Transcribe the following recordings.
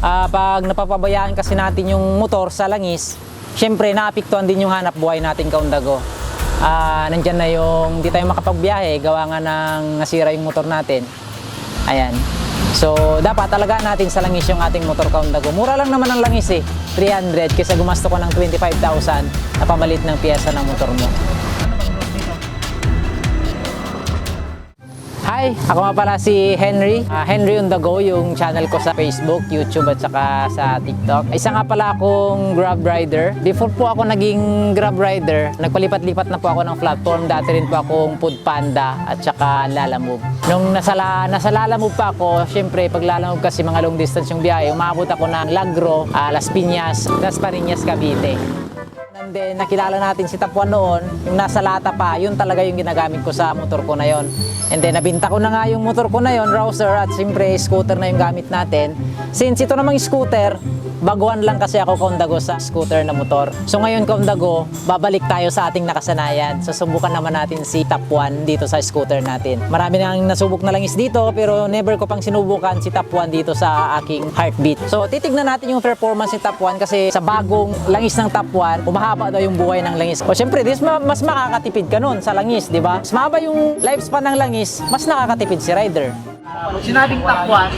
ah, pag napapabayaan kasi natin yung motor sa langis, syempre naapektuhan din yung hanap buhay natin kaundago. Ah, nandyan na yung hindi tayo makapagbiyahe, gawa nga ng nasira yung motor natin. Ayan. So, dapat talaga natin sa langis yung ating motor kaundago. Mura lang naman ang langis eh. 300 kaysa gumasto ko ng 25,000 na pamalit ng piyesa ng motor mo. Hi, ako nga pala si Henry. Ah, Henry on the go, yung channel ko sa Facebook, YouTube at saka sa TikTok. Isa nga pala akong Grab rider. Before po ako naging Grab rider, nagpalipat-lipat na po ako ng platform. Dati rin po akong Food Panda at saka Lalamove. Nung nasa, nasa Lalamove pa ako, syempre pag Lalamove kasi mga long distance yung biyahe, umabot ako ng Lagro, ah, Las Piñas, Las Pariñas, Cavite. And then, nakilala natin si Tapuan noon, yung nasa lata pa, yun talaga yung ginagamit ko sa motor ko na yon. And then, nabinta ko na nga yung motor ko na yon, Rouser, at siyempre, scooter na yung gamit natin. Since ito namang scooter, baguhan lang kasi ako kaundago sa scooter na motor. So ngayon kaundago, babalik tayo sa ating nakasanayan. So subukan naman natin si Top 1 dito sa scooter natin. Marami nang nasubok na langis dito pero never ko pang sinubukan si Top 1 dito sa aking heartbeat. So titignan natin yung performance ni Top 1 kasi sa bagong langis ng Top 1, umahaba daw yung buhay ng langis. O syempre, this ma- mas makakatipid ka nun sa langis, di ba? Mas mahaba yung lifespan ng langis, mas nakakatipid si rider. Pag sinabing takwan,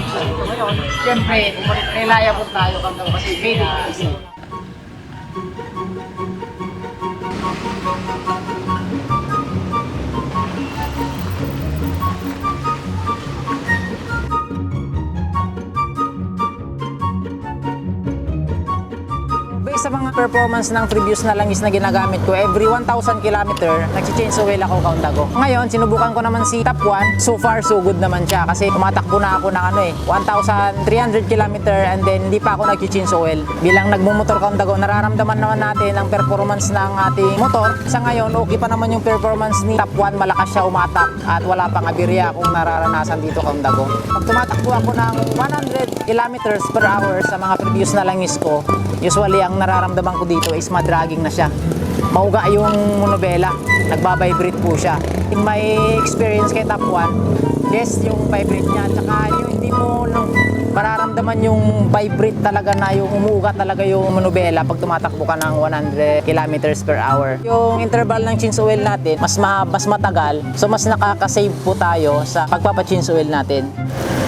siyempre, reliable tayo kapag kasi made in easy. Sa mga performance ng previous na langis na ginagamit ko, every 1,000 km, nag-change oil ako kaundago. Ngayon, sinubukan ko naman si Top 1. So far, so good naman siya kasi tumatakbo na ako ng ano eh, 1,300 km and then hindi pa ako nag-change oil. Bilang nagmumotor kaundago, nararamdaman naman natin ang performance ng ating motor. Sa ngayon, okay pa naman yung performance ni Top 1. Malakas siya umatak at wala pang aberya akong nararanasan dito kaundago. Pag tumatakbo ako ng 100 km per hour sa mga previous na langis ko, usually ang nararamdaman ko dito is madragging na siya. Mauga yung monobela, nagbabibrate po siya. In my experience kay Top 1, yes, yung vibrate niya, tsaka yung hindi mo no, mararamdaman yung vibrate talaga na yung umuuga talaga yung monobela pag tumatakbo ka ng 100 kilometers per hour. Yung interval ng change oil natin, mas, ma- mas matagal, so mas nakaka-save po tayo sa pagpapa-change oil natin.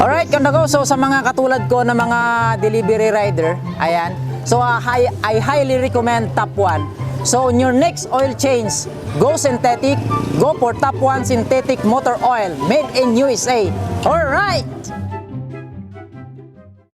Alright, Kandago, so sa mga katulad ko na mga delivery rider, ayan, so uh, hi- I highly recommend Top 1. So on your next oil change, go synthetic, go for Top 1 synthetic motor oil made in USA. Alright!